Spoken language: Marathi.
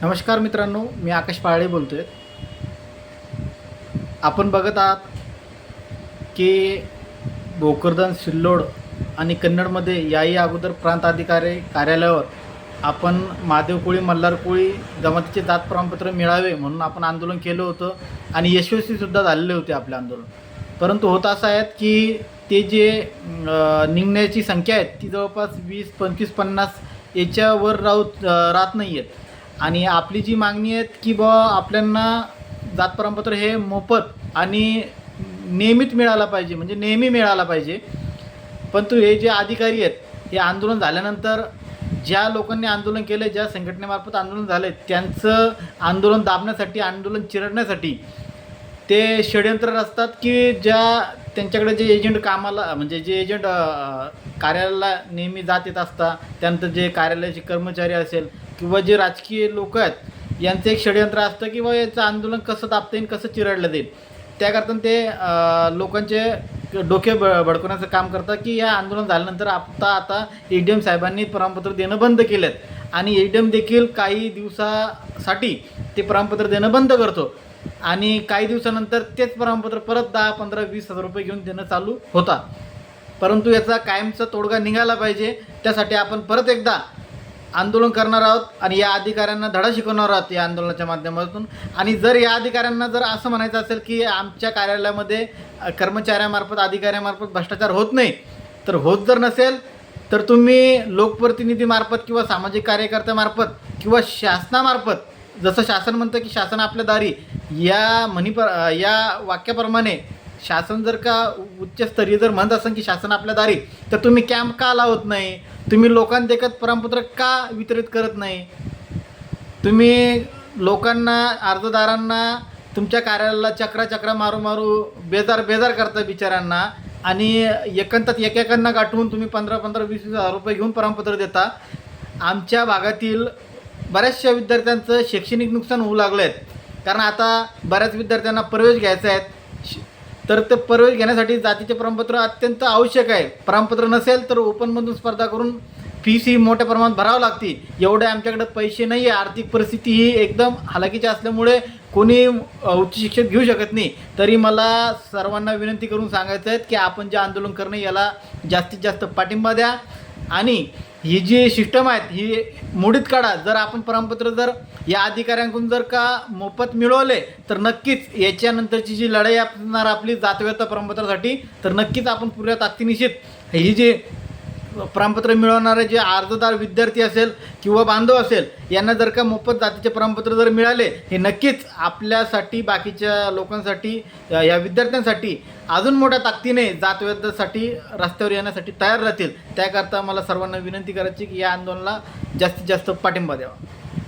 नमस्कार मित्रांनो मी आकाश पाळे बोलतोय. आपण बघत आहात की भोकरदन सिल्लोड आणि कन्नडमध्ये याही अगोदर प्रांत अधिकारी कार्यालयावर आपण महादेव कोळी मल्हार कोळी जमातीचे जात प्रमाणपत्र मिळावे म्हणून आपण आंदोलन केलं होतं आणि यशस्वीसुद्धा झालेले होते आपले आंदोलन. परंतु होत असं आहेत की ते जे निघण्याची संख्या आहेत ती जवळपास वीस पंचवीस पन्नास याच्यावर राहू राहत नाही आहेत आणि आपली जी मागणी आहेत की बा आपल्यांना जात प्रमाणपत्र हे मोफत आणि नियमित मिळालं पाहिजे म्हणजे नेहमी मिळालं पाहिजे. परंतु हे जे अधिकारी आहेत हे आंदोलन झाल्यानंतर ज्या लोकांनी आंदोलन केलं ज्या संघटनेमार्फत आंदोलन झालं त्यांचं आंदोलन दाबण्यासाठी आंदोलन चिरडण्यासाठी ते षडयंत्र असतात की ज्या त्यांच्याकडे जे एजंट कामाला म्हणजे जे एजंट कार्यालयाला नेहमी जात येत असता त्यानंतर जे कार्यालयाचे कर्मचारी असेल किंवा जे राजकीय लोक आहेत यांचं एक षडयंत्र असतं की याचं आंदोलन कसं दाबता येईल कसं चिरडलं जाईल. त्याकरता ते लोकांचे डोके ब भडकवण्याचं काम करतात की या आंदोलन झाल्यानंतर आता आता ए डी एम साहेबांनी प्रमाणपत्र देणं बंद केलेत आणि ए डी एम देखील काही दिवसासाठी ते प्रमाणपत्र देणं बंद करतो. आणि काही दिवसानंतर तेच प्रमाणपत्र परत दहा पंधरा वीस हजार रुपये घेऊन देणं चालू होता. परंतु याचा कायमचा तोडगा निघाला पाहिजे. त्यासाठी आपण परत एकदा आंदोलन करणार आहोत आणि या अधिकाऱ्यांना धडा शिकवणार आहोत या आंदोलनाच्या माध्यमातून. आणि जर या अधिकाऱ्यांना जर असं म्हणायचं असेल की आमच्या कार्यालयामध्ये कर्मचाऱ्यामार्फत अधिकाऱ्यामार्फत भ्रष्टाचार होत नाही तर होत जर नसेल तर तुम्ही लोकप्रतिनिधीमार्फत किंवा सामाजिक कार्यकर्त्यामार्फत किंवा शासनामार्फत जसं शासन म्हणतं की शासन आपल्या दारी या म्हणी या वाक्याप्रमाणे शासन जर का उच्चस्तरीय जर म्हणत असेल की शासन आपल्या दारी तर तुम्ही कॅम्प का लावत नाही? तुम्ही लोकांदेखत प्रमाणपत्र का वितरित करत नाही? तुम्ही लोकांना अर्जदारांना तुमच्या कार्यालयाला चक्रा चक्रा मारू मारू बेजार बेजार करता बिचाऱ्यांना आणि एकंतात एकेकांना गाठवून तुम्ही पंधरा पंधरा वीस वीस हजार रुपये घेऊन प्रमाणपत्र देता. आमच्या भागातील बऱ्याचशा विद्यार्थ्यांचं शैक्षणिक नुकसान होऊ लागलं आहे कारण आता बऱ्याच विद्यार्थ्यांना प्रवेश घ्यायचा आहे. तर ते प्रवेश घेण्यासाठी जातीचे प्रमाणपत्र अत्यंत आवश्यक आहे. प्रमाणपत्र नसेल तर ओपनमधून स्पर्धा करून फीस ही मोठ्या प्रमाणात भरावं लागते एवढे आमच्याकडे पैसे नाही आहे आर्थिक परिस्थिती ही एकदम हालाकीची असल्यामुळे कोणी उच्च शिक्षण घेऊ शकत नाही. तरी मला सर्वांना विनंती करून सांगायचं आहे की आपण जे आंदोलन करणं याला जास्तीत जास्त पाठिंबा द्या. आणि ही जी सिस्टम आहेत ही मोडीत काढा. जर आपण प्रमाणपत्र जर या अधिकाऱ्यांकडून जर का मोफत मिळवले तर नक्कीच याच्यानंतरची जी लढाई असणार आपली जातव्यता प्रमाणपत्रासाठी तर नक्कीच आपण पुऱ्या ताकदीनिशीत ही जी प्रमाणपत्र मिळवणारे जे अर्जदार विद्यार्थी असेल किंवा बांधव असेल यांना जर का मोफत जातीचे प्रमाणपत्र जर मिळाले हे नक्कीच आपल्यासाठी बाकीच्या लोकांसाठी या विद्यार्थ्यांसाठी अजून मोठ्या ताकदीने जातवेदासाठी रस्त्यावर येण्यासाठी तयार राहतील. त्याकरता मला सर्वांना विनंती करायची की या आंदोलनाला जास्तीत जास्त पाठिंबा द्यावा.